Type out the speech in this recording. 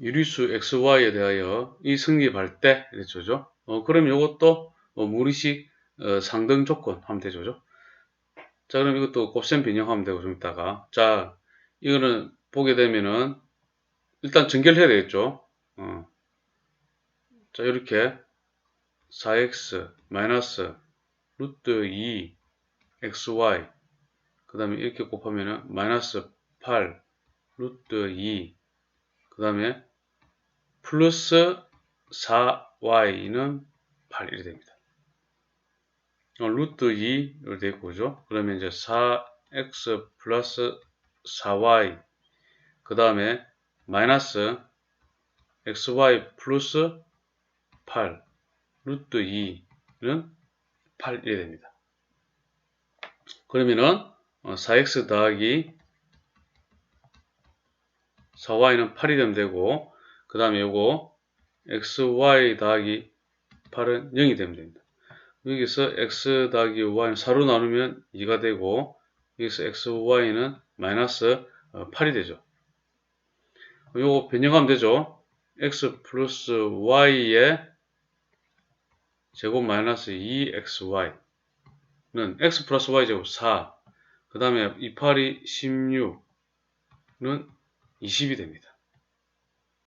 유리수 xy에 대하여 이 성립할 때. 그죠? 어, 그럼 이것도 어, 무리식 어, 상등 조건 하면 되죠. 그죠? 자, 그럼 이것도 곱셈 변형하면 되고 좀 이따가 자, 이거는 보게 되면은 일단 전결해야 되겠죠. 어. 자, 이렇게 4x 마이너스 루트 2 xy 그 다음에 이렇게 곱하면은 마이너스 8 루트 2 그 다음에 플러스 4y는 8 이렇게 됩니다. 어, 루트 2 이렇게 되고 그죠? 그러면 이제 4x 플러스 4y 그 다음에 마이너스 xy 플러스 8 루트 2는 8 이렇게 됩니다. 그러면은 4x 더하기 4y는 8이 되면 되고 그 다음에 요거 xy 더하기 8은 0이 되면 됩니다. 여기서 x 더하기 y는 4로 나누면 2가 되고 여기서 xy는 마이너스 8이 되죠. 요거 변형하면 되죠. x 플러스 y의 제곱 마이너스 2xy는 x 플러스 y 제곱 4. 그 다음에 2 8이 16는 20이 됩니다.